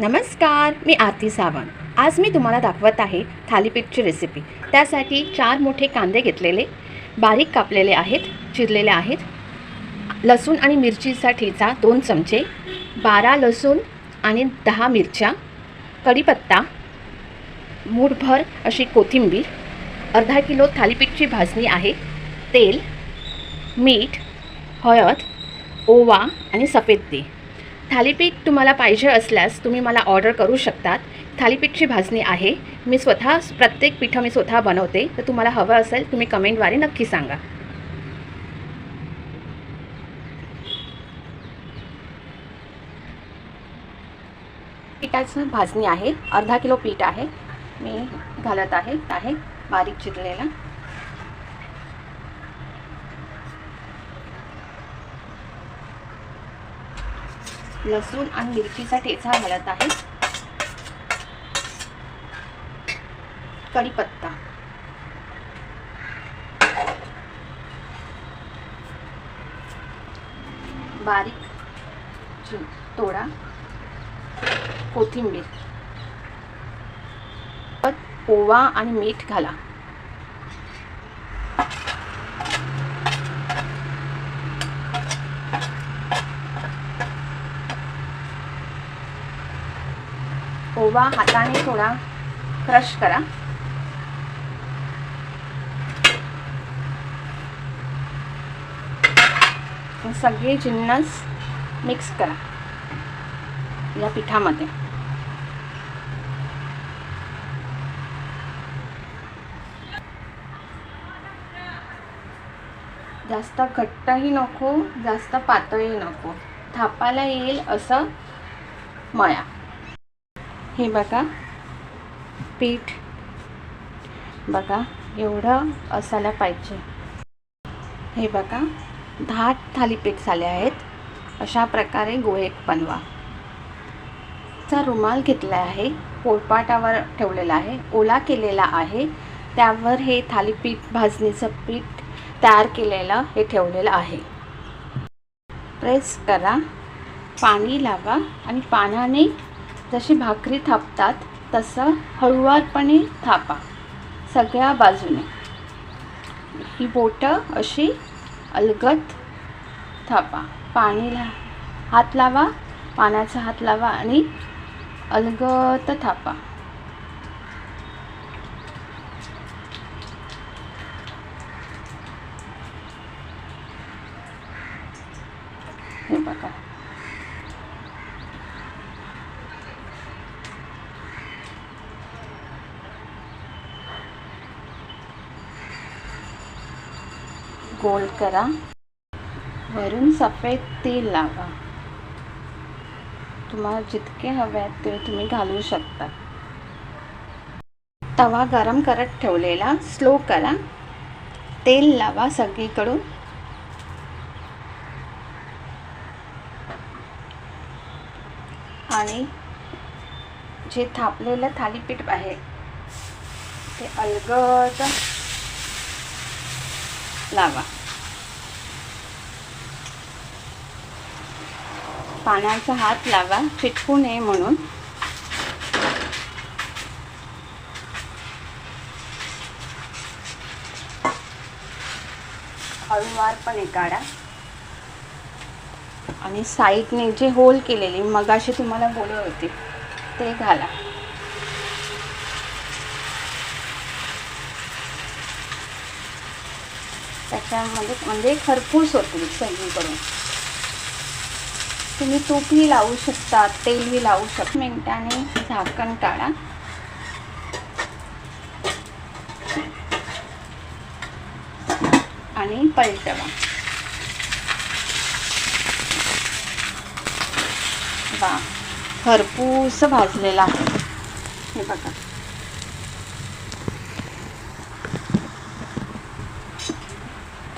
नमस्कार मी आरती सावंत. आज मी तुम्हाला दाखवत आहे थालीपीठची रेसिपी त्यासाठी चार मोठे कांदे घेतलेले बारीक कापलेले आहेत चिरलेले आहेत. लसूण आणि मिरचीसाठीचा दोन चमचे बारा लसूण आणि दहा मिरच्या कढीपत्ता मूठभर अशी कोथिंबीर अर्धा किलो थालीपीठची भाजणी आहे तेल मीठ हळद ओवा आणि सफेद ते थालीपीठ तुम्हाला पाहिजे असल्यास तुम्ही मला ऑर्डर करू शकतात. थालीपीठची भाजणी आहे. मी स्वतः प्रत्येक पिठं मी स्वतः बनवते. तर तुम्हाला हवं असेल तुम्ही कमेंटद्वारे नक्की सांगा. पिठाचं भाजणी आहे. अर्धा किलो पीठ आहे. मी घालत आहे. आहे. बारीक चिरलेला. लसूण आणि मिरचीचा ठेचा घालत आहे. कढीपत्ता. बारीक तोडा. कोथिंबीर. परत ओवा आणि मीठ घाला. ओवा हाताने थोडा क्रश करा. सगळे जिन्नस मिक्स करा. या पिठामध्ये. जास्त घट्टही नको जास्त पातळही नको. थापायला येईल असं मया हे बघा पीठ. बघा एवढं असायला पाहिजे. हे बघा दहा थालीपीठ झाले आहेत. अशा प्रकारे गोळे बनवा. चा रुमाल घेतला आहे पोळपाटावर ठेवलेला आहे ओला केलेला आहे. त्यावर हे थालीपीठ भाजणीचं पीठ तयार केलेलं हे ठेवलेलं आहे. प्रेस करा पाणी लावा आणि पानाने जशी भाकरी थापतात तसं हळुवारपणे थापा सगळ्या बाजूने. ही बोटं अशी अलगत थापा. पाणीला हात लावा पाण्याचा हात लावा आणि अलगत थापा. हे बघा. गोल करा. वरून सफेद तेल लावा. तुम्हाला जितके हवे आहेत ते तुम्ही घालू शकता. तवा गरम करत ठेवलेला स्लो करा. तेल लावा सगळीकडून. आणि जे थापलेलं थालीपीठ आहे ते अलगद लावा. पानांचा हात लावा चिटकू नये म्हणून. हळूवारपणे काढा आणि साईडने जे होल केलेले मगाशी तुम्हाला बोलत होते ते घाला. त्याच्यामध्ये म्हणजे खरपूस होतील सगळीकडून. तुम्ही तूपही लावू शकता तेलही लावू शकता. मिनिटाने झाकण काढा. आणि पलटवा. वा खरपूस भाजलेला आहे. हे बघा.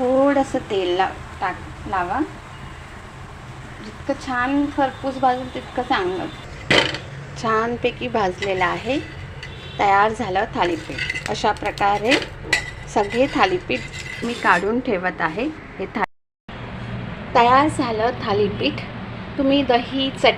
थोडंसं तेल ला टाक लावा. जितकं छान खरपूस भाजून तितकं चांगलं. छानपैकी भाजलेलं आहे. तयार झालं थालीपीठ. अशा प्रकारे सगळे थालीपीठ मी काढून ठेवत आहे. हे था तयार झालं थालीपीठ. तुम्ही दही चट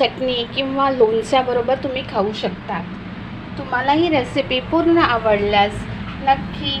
चटणी किंवा लोणच्याबरोबर तुम्ही खाऊ शकता. तुम्हाला ही रेसिपी पूर्ण आवडल्यास नक्की